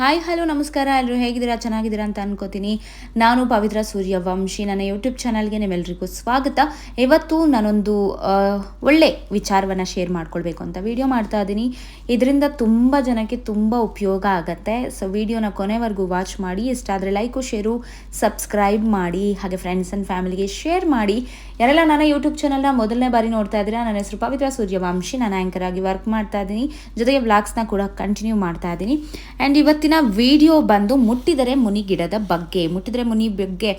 Hi hello ನಮಸ್ಕಾರ. ಎಲ್ಲರೂ ಹೇಗಿದ್ದೀರಾ? ಚೆನ್ನಾಗಿದ್ದೀರಾ ಅಂತ ಅನ್ಕೋತೀನಿ. ನಾನು ಪವಿತ್ರ ಸೂರ್ಯವಂಶಿ. ನನ್ನ ಯೂಟ್ಯೂಬ್ ಚಾನಲ್ಗೆ ನಿಮ್ಮೆಲ್ಲರಿಗೂ ಸ್ವಾಗತ. ಇವತ್ತು ನಾನೊಂದು ಒಳ್ಳೆ ವಿಚಾರವನ್ನು ಶೇರ್ ಮಾಡ್ಕೊಳ್ಬೇಕು ಅಂತ ವಿಡಿಯೋ ಮಾಡ್ತಾ ಇದ್ದೀನಿ. ಇದರಿಂದ ತುಂಬ ಜನಕ್ಕೆ ತುಂಬ ಉಪಯೋಗ ಆಗುತ್ತೆ. ಸೊ ವಿಡಿಯೋನ ಕೊನೆವರೆಗೂ ವಾಚ್ ಮಾಡಿ. ಇಷ್ಟಾದರೆ ಲೈಕು ಶೇರು ಸಬ್ಸ್ಕ್ರೈಬ್ ಮಾಡಿ. ಹಾಗೆ ಫ್ರೆಂಡ್ಸ್ ಆ್ಯಂಡ್ ಫ್ಯಾಮಿಲಿಗೆ ಶೇರ್ ಮಾಡಿ. ಯಾರೆಲ್ಲ ನನ್ನ ಯೂಟ್ಯೂಬ್ ಚಾನಲ್ನ ಮೊದಲನೇ ಬಾರಿ ನೋಡ್ತಾ ಇದ್ದೀರಾ, ನನ್ನ ಹೆಸರು ಪವಿತ್ರ ಸೂರ್ಯವಂಶಿ. ನಾನು ಆ್ಯಂಕರ್ ಆಗಿ ವರ್ಕ್ ಮಾಡ್ತಾ ಇದ್ದೀನಿ. ಜೊತೆಗೆ ವ್ಲಾಗ್ಸ್ನ ಕೂಡ ಕಂಟಿನ್ಯೂ ಮಾಡ್ತಾ ಇದ್ದೀನಿ. ಆ್ಯಂಡ್ ಇವತ್ತಿನ ವಿಡಿಯೋ ಬಂದು ಮುಟ್ಟಿದರೆ ಮುನಿ ಗಿಡದ ಬಗ್ಗೆ. ಮುಟ್ಟಿದರೆ ಮುನಿ ಬಗ್ಗೆ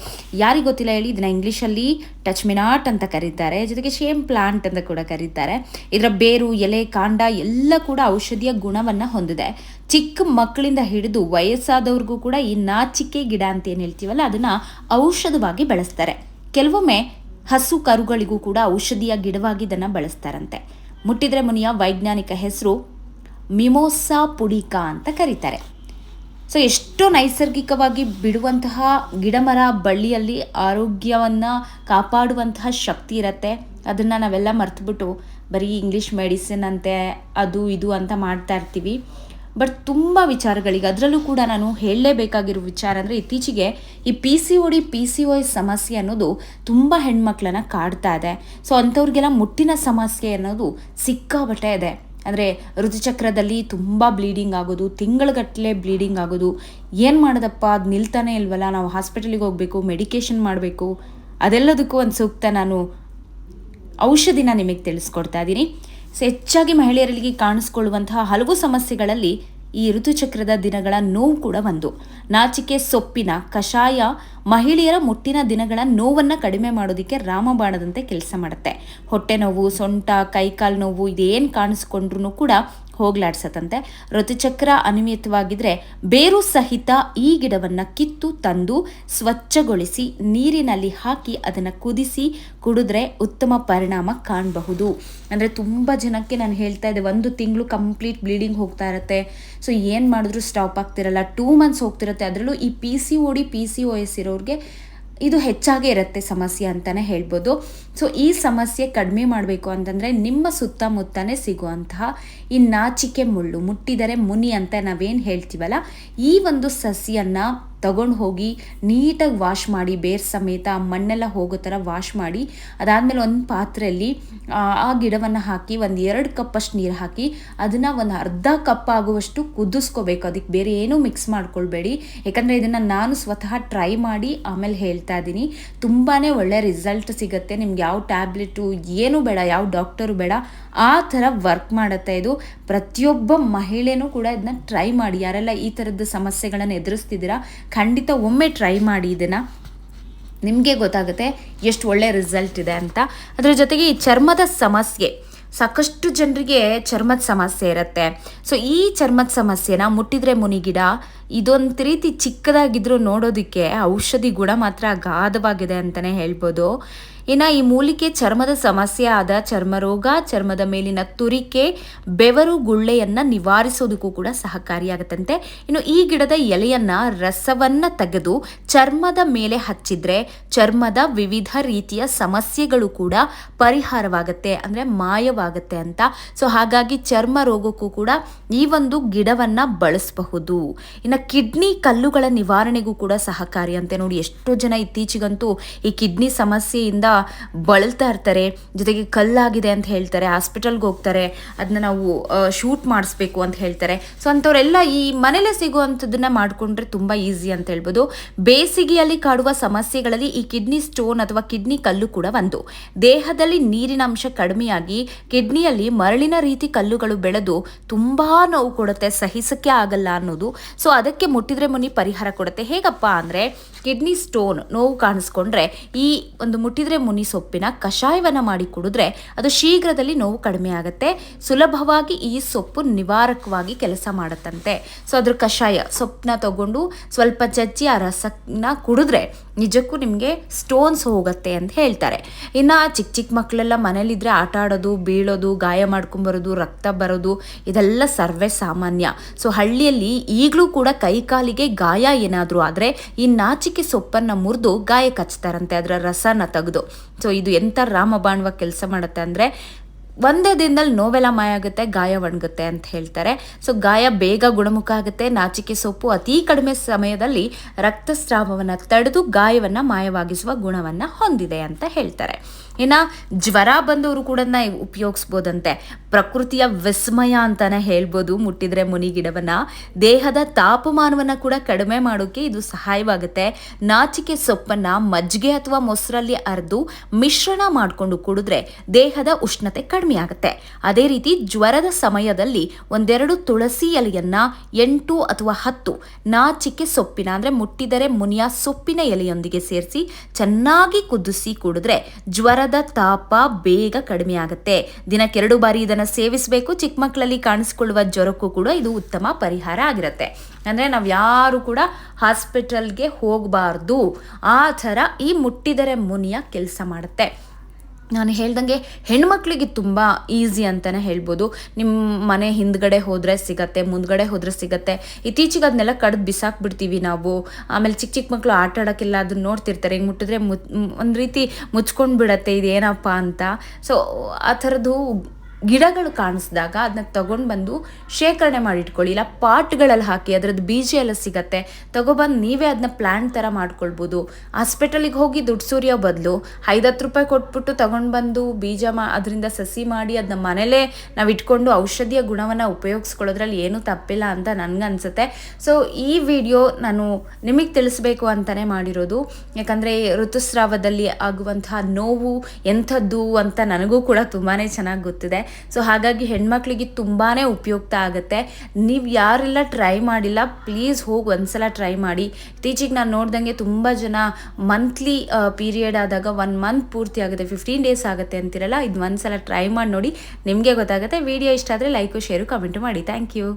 ಯಾರಿಗೆ ಗೊತ್ತಿಲ್ಲ ಹೇಳಿ, ಇದನ್ನ ಇಂಗ್ಲೀಷಲ್ಲಿ ಟಚ್ ಮಿನಾಟ್ ಅಂತ ಕರೀತಾರೆ. ಜೊತೆಗೆ ಶೇಮ್ ಪ್ಲಾಂಟ್ ಅಂತ ಕೂಡ ಕರೀತಾರೆ. ಇದರ ಬೇರು, ಎಲೆ, ಕಾಂಡ ಎಲ್ಲ ಕೂಡ ಔಷಧಿಯ ಗುಣವನ್ನು ಹೊಂದಿದೆ. ಚಿಕ್ಕ ಮಕ್ಕಳಿಂದ ಹಿಡಿದು ವಯಸ್ಸಾದವ್ರಿಗೂ ಕೂಡ ಈ ನಾಚಿಕೆ ಗಿಡ ಅಂತ ಏನು ಹೇಳ್ತೀವಲ್ಲ, ಅದನ್ನು ಔಷಧವಾಗಿ ಬಳಸ್ತಾರೆ. ಕೆಲವೊಮ್ಮೆ ಹಸು ಕರುಗಳಿಗೂ ಕೂಡ ಔಷಧಿಯ ಗಿಡವಾಗಿ ಇದನ್ನು ಬಳಸ್ತಾರಂತೆ. ಮುಟ್ಟಿದ್ರೆ ಮುನಿಯ ವೈಜ್ಞಾನಿಕ ಹೆಸರು ಮಿಮೋಸಾ ಪುಡಿಕಾ ಅಂತ ಕರೀತಾರೆ. ಸೊ ಎಷ್ಟೋ ನೈಸರ್ಗಿಕವಾಗಿ ಬಿಡುವಂತಹ ಗಿಡಮರ ಬಳ್ಳಿಯಲ್ಲಿ ಆರೋಗ್ಯವನ್ನು ಕಾಪಾಡುವಂತಹ ಶಕ್ತಿ ಇರುತ್ತೆ. ಅದನ್ನು ನಾವೆಲ್ಲ ಮರ್ತುಬಿಟ್ಟು ಬರೀ ಇಂಗ್ಲೀಷ್ ಮೆಡಿಸಿನ್ ಅಂತೆ, ಅದು ಇದು ಅಂತ ಮಾಡ್ತಾ ಇರ್ತೀವಿ. ಬಟ್ ತುಂಬ ವಿಚಾರಗಳಿಗೆ ಅದರಲ್ಲೂ ಕೂಡ ನಾನು ಹೇಳಲೇಬೇಕಾಗಿರೋ ವಿಚಾರ ಅಂದರೆ ಇತ್ತೀಚೆಗೆ ಈ P C O D P C O S ಸಮಸ್ಯೆ ಅನ್ನೋದು ತುಂಬ ಹೆಣ್ಮಕ್ಳನ್ನ ಕಾಡ್ತಾ ಇದೆ. ಸೊ ಅಂಥವ್ರಿಗೆಲ್ಲ ಮುಟ್ಟಿನ ಸಮಸ್ಯೆ ಅನ್ನೋದು ಸಿಕ್ಕಾಬಟ್ಟೆ ಇದೆ. ಅಂದರೆ ಋತುಚಕ್ರದಲ್ಲಿ ತುಂಬ ಬ್ಲೀಡಿಂಗ್ ಆಗೋದು ತಿಂಗಳಗಟ್ಟಲೆ ಬ್ಲೀಡಿಂಗ್ ಆಗೋದು. ಏನು ಮಾಡೋದಪ್ಪ? ಅದು ನಿಲ್ತಾನೆ ಇಲ್ವಲ್ಲ? ನಾವು ಹಾಸ್ಪಿಟಲಿಗೆ ಹೋಗಬೇಕು ಮೆಡಿಕೇಷನ್ ಮಾಡಬೇಕು. ಅದೆಲ್ಲದಕ್ಕೂ ಒಂದು ಸೂಕ್ತ ನಾನು ಔಷಧಿನ ನಿಮಗೆ ತಿಳಿಸ್ಕೊಡ್ತಾ ಇದ್ದೀನಿ ಹೆಚ್ಚಾಗಿ ಮಹಿಳೆಯರಲ್ಲಿ ಕಾಣಿಸ್ಕೊಳ್ಳುವಂತಹ ಹಲವು ಸಮಸ್ಯೆಗಳಲ್ಲಿ ಈ ಋತುಚಕ್ರದ ದಿನಗಳ ನೋವು ಕೂಡ ಒಂದು. ನಾಚಿಕೆ, ಸೊಪ್ಪಿನ ಕಷಾಯ ಮಹಿಳೆಯರ ಮುಟ್ಟಿನ ದಿನಗಳ ನೋವನ್ನು ಕಡಿಮೆ ಮಾಡೋದಕ್ಕೆ ರಾಮಬಾಣದಂತೆ ಕೆಲಸ ಮಾಡುತ್ತೆ. ಹೊಟ್ಟೆ ನೋವು, ಸೊಂಟ, ಕೈಕಾಲು ನೋವು, ಇದೇನು ಕಾಣಿಸ್ಕೊಂಡ್ರೂ ಕೂಡ ಹೋಗ್ಲಾಡ್ಸತ್ತಂತೆ. ಋತುಚಕ್ರ ಅನಿಮಿತವಾಗಿದ್ರೆ ಬೇರು ಸಹಿತ ಈ ಗಿಡವನ್ನು ಕಿತ್ತು ತಂದು ಸ್ವಚ್ಛಗೊಳಿಸಿ ನೀರಿನಲ್ಲಿ ಹಾಕಿ ಅದನ್ನು ಕುದಿಸಿ ಕುಡಿದ್ರೆ ಉತ್ತಮ ಪರಿಣಾಮ ಕಾಣಬಹುದು. ಅಂದರೆ ತುಂಬ ಜನಕ್ಕೆ ನಾನು ಹೇಳ್ತಾ ಇದ್ದೆ, ಒಂದು ತಿಂಗಳು ಕಂಪ್ಲೀಟ್ ಬ್ಲೀಡಿಂಗ್ ಹೋಗ್ತಾ ಇರುತ್ತೆ. ಸೊ ಏನು ಮಾಡಿದ್ರು ಸ್ಟಾಪ್ ಆಗ್ತಿರಲ್ಲ. ಟೂ ಮಂತ್ಸ್ ಹೋಗ್ತಿರುತ್ತೆ. ಅದರಲ್ಲೂ ಈ P C O D P C O S ಇರೋರಿಗೆ ಇದು ಹೆಚ್ಚಾಗಿ ಇರುತ್ತೆ ಸಮಸ್ಯೆ ಅಂತಲೇ ಹೇಳ್ಬೋದು. ಸೊ ಈ ಸಮಸ್ಯೆ ಕಡಿಮೆ ಮಾಡಬೇಕು ಅಂತಂದರೆ ನಿಮ್ಮ ಸುತ್ತಮುತ್ತನೇ ಸಿಗುವಂತಹ ಈ ನಾಚಿಕೆ ಮುಳ್ಳು, ಮುಟ್ಟಿದರೆ ಮುನಿ ಅಂತ ನಾವೇನು ಹೇಳ್ತೀವಲ್ಲ, ಈ ಒಂದು ಸಸಿಯನ್ನು ತಗೊಂಡು ಹೋಗಿ ನೀಟಾಗಿ ವಾಶ್ ಮಾಡಿ ಬೇರ್ ಸಮೇತ ಆ ಮಣ್ಣೆಲ್ಲ ಹೋಗೋ ಥರ ವಾಶ್ ಮಾಡಿ ಅದಾದಮೇಲೆ ಒಂದು ಪಾತ್ರೆಯಲ್ಲಿ ಆ, ಗಿಡವನ್ನು ಹಾಕಿ ಒಂದು ಎರಡು ಕಪ್ಪಷ್ಟು ನೀರು ಹಾಕಿ ಅದನ್ನು ಒಂದು ಅರ್ಧ ಕಪ್ ಆಗುವಷ್ಟು ಕುದಿಸ್ಕೋಬೇಕು. ಅದಕ್ಕೆ ಬೇರೆ ಏನೂ ಮಿಕ್ಸ್ ಮಾಡ್ಕೊಳ್ಬೇಡಿ. ಯಾಕಂದರೆ ಇದನ್ನು ನಾನು ಸ್ವತಃ ಟ್ರೈ ಮಾಡಿ ಆಮೇಲೆ ಹೇಳ್ತಾ ಇದ್ದೀನಿ ತುಂಬಾ ಒಳ್ಳೆ ರಿಸಲ್ಟ್ ಸಿಗುತ್ತೆ. ನಿಮ್ಗೆ ಯಾವ ಟ್ಯಾಬ್ಲೆಟು ಏನು ಬೇಡ ಯಾವ ಡಾಕ್ಟರು ಬೇಡ ಆ ಥರ ವರ್ಕ್ ಮಾಡುತ್ತೆ ಇದು. ಪ್ರತಿಯೊಬ್ಬ ಮಹಿಳೆಯೂ ಕೂಡ ಇದನ್ನ ಟ್ರೈ ಮಾಡಿ. ಯಾರೆಲ್ಲ ಈ ಥರದ ಸಮಸ್ಯೆಗಳನ್ನು ಎದುರಿಸ್ತಿದ್ದೀರಾ ಖಂಡಿತ ಒಮ್ಮೆ ಟ್ರೈ ಮಾಡಿ ಇದನ್ನು ನಿಮಗೆ ಗೊತ್ತಾಗುತ್ತೆ ಎಷ್ಟು ಒಳ್ಳೆ ರಿಸಲ್ಟ್ ಇದೆ ಅಂತ. ಅದರ ಜೊತೆಗೆ ಈ ಚರ್ಮದ ಸಮಸ್ಯೆ, ಸಾಕಷ್ಟು ಜನರಿಗೆ ಚರ್ಮದ ಸಮಸ್ಯೆ ಇರುತ್ತೆ. ಸೊ ಈ ಚರ್ಮದ ಸಮಸ್ಯೆನ ಮುಟ್ಟಿದ್ರೆ ಮುನಿಗಿಡ ಇದೊಂದು ರೀತಿ ಚಿಕ್ಕದಾಗಿದ್ದರೂ ನೋಡೋದಕ್ಕೆ ಔಷಧಿ ಗುಣ ಮಾತ್ರ ಅಗಾಧವಾಗಿದೆ ಅಂತಲೇ ಹೇಳ್ಬೋದು. ಇನ್ನು ಈ ಮೂಲಿಕೆ ಚರ್ಮದ ಸಮಸ್ಯೆ ಆದ ಚರ್ಮ ರೋಗ ಚರ್ಮದ ಮೇಲಿನ ತುರಿಕೆ, ಬೆವರು ಗುಳ್ಳೆಯನ್ನು ನಿವಾರಿಸೋದಕ್ಕೂ ಕೂಡ ಸಹಕಾರಿಯಾಗುತ್ತಂತೆ. ಇನ್ನು ಈ ಗಿಡದ ಎಲೆಯನ್ನು ರಸವನ್ನು ತೆಗೆದು ಚರ್ಮದ ಮೇಲೆ ಹಚ್ಚಿದರೆ ಚರ್ಮದ ವಿವಿಧ ರೀತಿಯ ಸಮಸ್ಯೆಗಳು ಕೂಡ ಪರಿಹಾರವಾಗುತ್ತೆ, ಅಂದರೆ ಮಾಯವಾಗುತ್ತೆ ಅಂತ. ಸೊ ಹಾಗಾಗಿ ಚರ್ಮ ರೋಗಕ್ಕೂ ಕೂಡ ಈ ಒಂದು ಗಿಡವನ್ನು ಬಳಸಬಹುದು. ಇನ್ನು ಕಿಡ್ನಿ ಕಲ್ಲುಗಳ ನಿವಾರಣೆಗೂ ಕೂಡ ಸಹಕಾರಿ ಅಂತೆ ನೋಡಿ, ಎಷ್ಟೋ ಜನ ಇತ್ತೀಚೆಗಂತೂ ಈ ಕಿಡ್ನಿ ಸಮಸ್ಯೆಯಿಂದ ಬಳಲ್ತಾ ಇರ್ತಾರೆ. ಜೊತೆಗೆ ಕಲ್ಲಾಗಿದೆ ಅಂತ ಹೇಳ್ತಾರೆ, ಹಾಸ್ಪಿಟಲ್ಗೆ ಹೋಗ್ತಾರೆ ಅದನ್ನ ನಾವು ಶೂಟ್ ಮಾಡಿಸ್ಬೇಕು ಅಂತ ಹೇಳ್ತಾರೆ. ಸೊ ಅಂಥವರೆಲ್ಲ ಈ ಮನೆಯಲ್ಲೇ ಸಿಗುವಂಥದ್ದನ್ನ ಮಾಡಿಕೊಂಡ್ರೆ ತುಂಬ ಈಸಿ ಅಂತ ಹೇಳ್ಬೋದು. ಬೇಸಿಗೆಯಲ್ಲಿ ಕಾಡುವ ಸಮಸ್ಯೆಗಳಲ್ಲಿ ಈ ಕಿಡ್ನಿ ಸ್ಟೋನ್ ಅಥವಾ ಕಿಡ್ನಿ ಕಲ್ಲು ಕೂಡ ಒಂದು. ದೇಹದಲ್ಲಿ ನೀರಿನ ಅಂಶ ಕಡಿಮೆಯಾಗಿ ಕಿಡ್ನಿಯಲ್ಲಿ ಮರಳಿನ ರೀತಿ ಕಲ್ಲುಗಳು ಬೆಳೆದು ತುಂಬಾ ನೋವು ಕೊಡುತ್ತೆ, ಸಹಿಸಕ್ಕೆ ಆಗಲ್ಲ ಅನ್ನೋದು. ಸೊ ಅದಕ್ಕೆ ಮುಟ್ಟಿದ್ರೆ ಮುನಿ ಪರಿಹಾರ ಕೊಡುತ್ತೆ. ಹೇಗಪ್ಪ ಅಂದರೆ ಕಿಡ್ನಿ ಸ್ಟೋನ್ ನೋವು ಕಾಣಿಸ್ಕೊಂಡ್ರೆ ಈ ಒಂದು ಮುಟ್ಟಿದ್ರೆ ಮುನಿ ಸೊಪ್ಪಿನ ಕಷಾಯವನ್ನು ಮಾಡಿ ಕುಡಿದ್ರೆ ಅದು ಶೀಘ್ರದಲ್ಲಿ ನೋವು ಕಡಿಮೆ ಆಗುತ್ತೆ. ಸುಲಭವಾಗಿ ಈ ಸೊಪ್ಪು ನಿವಾರಕವಾಗಿ ಕೆಲಸ ಮಾಡುತ್ತಂತೆ. ಸೊ ಅದ್ರ ಕಷಾಯ ಸೊಪ್ಪನ್ನ ತಗೊಂಡು ಸ್ವಲ್ಪ ಜಜ್ಜಿ ಆ ರಸನ ಕುಡಿದ್ರೆ ನಿಜಕ್ಕೂ ನಿಮಗೆ ಸ್ಟೋನ್ಸ್ ಹೋಗುತ್ತೆ ಅಂತ ಹೇಳ್ತಾರೆ. ಇನ್ನು ಚಿಕ್ಕ ಚಿಕ್ಕ ಮಕ್ಕಳೆಲ್ಲ ಮನೇಲಿದ್ರೆ ಆಟ ಆಡೋದು, ಬೀಳೋದು, ಗಾಯ ಮಾಡ್ಕೊಂಬರೋದು, ರಕ್ತ ಬರೋದು, ಇದೆಲ್ಲ ಸರ್ವೇ ಸಾಮಾನ್ಯ. ಸೊ ಹಳ್ಳಿಯಲ್ಲಿ ಈಗಲೂ ಕೂಡ ಕೈ ಕಾಲಿಗೆ ಗಾಯ ಏನಾದರೂ ಆದರೆ ಈ ನಾಚಿಕೆ ಸೊಪ್ಪನ್ನು ಮುರಿದು ಗಾಯ ಕಚ್ತಾರಂತೆ, ಅದರ ರಸನ ತೆಗೆದು. ಸೊ ಇದು ಎಂಥ ರಾಮಬಾಣುವ ಕೆಲಸ ಮಾಡುತ್ತೆ ಅಂದರೆ ಒಂದೇ ದಿನದಲ್ಲಿ ನೋವೆಲ್ಲ ಮಾಯ ಆಗುತ್ತೆ, ಗಾಯ ಒಣಗುತ್ತೆ ಅಂತ ಹೇಳ್ತಾರೆ. ಸೊ ಗಾಯ ಬೇಗ ಗುಣಮುಖ ಆಗುತ್ತೆ, ನಾಚಿಕೆ ಸೊಪ್ಪು ಅತಿ ಕಡಿಮೆ ಸಮಯದಲ್ಲಿ ರಕ್ತಸ್ರಾವವನ್ನು ತಡೆದು ಗಾಯವನ್ನು ಮಾಯವಾಗಿಸುವ ಗುಣವನ್ನು ಹೊಂದಿದೆ ಅಂತ ಹೇಳ್ತಾರೆ. ಇನ್ನು ಜ್ವರ ಬಂದವರು ಕೂಡ ಉಪಯೋಗಿಸ್ಬೋದಂತೆ. ಪ್ರಕೃತಿಯ ವಿಸ್ಮಯ ಅಂತಾನೆ ಹೇಳ್ಬೋದು. ಮುಟ್ಟಿದ್ರೆ ಮುನಿ ಗಿಡವನ್ನ. ದೇಹದ ತಾಪಮಾನವನ್ನು ಕೂಡ ಕಡಿಮೆ ಮಾಡೋಕೆ ಇದು ಸಹಾಯವಾಗುತ್ತೆ. ನಾಚಿಕೆ ಸೊಪ್ಪನ್ನ ಮಜ್ಜಿಗೆ ಅಥವಾ ಮೊಸರಲ್ಲಿ ಅರೆದು ಮಿಶ್ರಣ ಮಾಡಿಕೊಂಡು ಕುಡಿದ್ರೆ ದೇಹದ ಉಷ್ಣತೆ ಕಡಿಮೆ ಆಗುತ್ತೆ. ಅದೇ ರೀತಿ ಜ್ವರದ ಸಮಯದಲ್ಲಿ ಒಂದೆರಡು ತುಳಸಿ ಎಲೆಯನ್ನ ಎಂಟು ಅಥವಾ ಹತ್ತು ನಾಚಿಕೆ ಸೊಪ್ಪಿನ ಅಂದ್ರೆ ಮುಟ್ಟಿದರೆ ಮುನಿಯ ಸೊಪ್ಪಿನ ಎಲೆಯೊಂದಿಗೆ ಸೇರಿಸಿ ಚೆನ್ನಾಗಿ ಕುದಿಸಿ ಕುಡಿದ್ರೆ ಜ್ವರದ ತಾಪ ಬೇಗ ಕಡಿಮೆ ಆಗುತ್ತೆ ದಿನಕ್ಕೆರಡು ಬಾರಿ ಇದನ್ನು ಸೇವಿಸಬೇಕು. ಚಿಕ್ಕ ಮಕ್ಕಳಲ್ಲಿ ಕಾಣಿಸ್ಕೊಳ್ಳುವ ಜ್ವರಕ್ಕೂ ಕೂಡ ಇದು ಉತ್ತಮ ಪರಿಹಾರ ಆಗಿರುತ್ತೆ. ಅಂದರೆ ನಾವು ಯಾರು ಕೂಡ ಹಾಸ್ಪಿಟಲ್ಗೆ ಹೋಗಬಾರ್ದು. ಆ ಥರ ಈ ಮುಟ್ಟಿದರೆ ಮುನಿಯ ಕೆಲಸ ಮಾಡುತ್ತೆ. ನಾನು ಹೇಳ್ದಂಗೆ ಹೆಣ್ಮಕ್ಳಿಗೆ ತುಂಬ ಈಸಿ ಅಂತಲೇ ಹೇಳ್ಬೋದು. ನಿಮ್ಮ ಮನೆ ಹಿಂದ್ಗಡೆ ಹೋದರೆ ಸಿಗತ್ತೆ, ಮುಂದ್ಗಡೆ ಹೋದರೆ ಸಿಗತ್ತೆ. ಇತ್ತೀಚೆಗೆ ಅದನ್ನೆಲ್ಲ ಕಡ್ದು ಬಿಸಾಕ್ಬಿಡ್ತೀವಿ ನಾವು. ಆಮೇಲೆ ಚಿಕ್ಕ ಚಿಕ್ಕ ಮಕ್ಕಳು ಆಟ ಆಡೋಕ್ಕೆಲ್ಲ ಅದನ್ನ ನೋಡ್ತಿರ್ತಾರೆ. ಹಿಂಗೆ ಮುಟ್ಟಿದ್ರೆ ಮುತ್ ಒಂದು ರೀತಿ ಮುಚ್ಕೊಂಡು ಬಿಡತ್ತೆ ಇದೇನಪ್ಪ ಅಂತ. ಸೊ ಆ ಥರದ್ದು ಗಿಡಗಳು ಕಾಣಿಸಿದಾಗ ಅದನ್ನ ತಗೊಂಡು ಬಂದು ಶೇಖರಣೆ ಮಾಡಿಟ್ಕೊಳ್ಳಿ ಇಲ್ಲ, ಪಾಟ್ಗಳಲ್ಲಿ ಹಾಕಿ ಅದರದ್ದು ಬೀಜ ಎಲ್ಲ ಸಿಗತ್ತೆ. ತಗೊಬಂದು ನೀವೇ ಅದನ್ನ ಪ್ಲ್ಯಾಂಟ್ ಥರ ಮಾಡ್ಕೊಳ್ಬೋದು. ಹಾಸ್ಪಿಟಲಿಗೆ ಹೋಗಿ ದುಡ್ಡು ಸುರಿಯೋ ಬದಲು ಐದತ್ತು ರೂಪಾಯಿ ಕೊಟ್ಬಿಟ್ಟು ತಗೊಂಡು ಬಂದು ಬೀಜ ಮಾ, ಅದರಿಂದ ಸಸಿ ಮಾಡಿ ಅದನ್ನ ಮನೇಲೇ ನಾವು ಇಟ್ಕೊಂಡು ಔಷಧಿಯ ಗುಣವನ್ನು ಉಪಯೋಗಿಸ್ಕೊಳ್ಳೋದ್ರಲ್ಲಿ ಏನೂ ತಪ್ಪಿಲ್ಲ ಅಂತ ನನಗನ್ಸುತ್ತೆ. ಸೊ, ಈ ವಿಡಿಯೋ ನಾನು ನಿಮಗೆ ತಿಳಿಸ್ಬೇಕು ಅಂತಲೇ ಮಾಡಿರೋದು. ಯಾಕಂದರೆ ಋತುಸ್ರಾವದಲ್ಲಿ ಆಗುವಂತಹ ನೋವು, ಎಂಥದ್ದು ಅಂತ ನನಗೂ ಕೂಡ ತುಂಬಾ ಚೆನ್ನಾಗಿ ಗೊತ್ತಿದೆ. ಸೊ ಹಾಗಾಗಿ ಹೆಣ್ಮಕ್ಳಿಗೆ ತುಂಬಾ ಉಪಯುಕ್ತ ಆಗುತ್ತೆ. ನೀವು ಯಾರೆಲ್ಲ ಟ್ರೈ ಮಾಡಿಲ್ಲ ಪ್ಲೀಸ್ ಹೋಗಿ ಒಂದ್ಸಲ ಟ್ರೈ ಮಾಡಿ. ಇತ್ತೀಚೆಗೆ ನಾನು ನೋಡ್ದಂಗೆ ತುಂಬ ಜನ ಮಂತ್ಲಿ ಪೀರಿಯಡ್ ಆದಾಗ ಒನ್ ಮಂತ್ ಪೂರ್ತಿ ಆಗುತ್ತೆ ಫಿಫ್ಟೀನ್ ಡೇಸ್ ಆಗುತ್ತೆ ಅಂತಿರಲ್ಲ ಇದು ಒಂದ್ಸಲ ಟ್ರೈ ಮಾಡಿ ನೋಡಿ. ನಿಮಗೆ ಗೊತ್ತಾಗುತ್ತೆ ವಿಡಿಯೋ ಇಷ್ಟ ಆದರೆ ಲೈಕು ಶೇರು ಕಮೆಂಟು ಮಾಡಿ. Thank you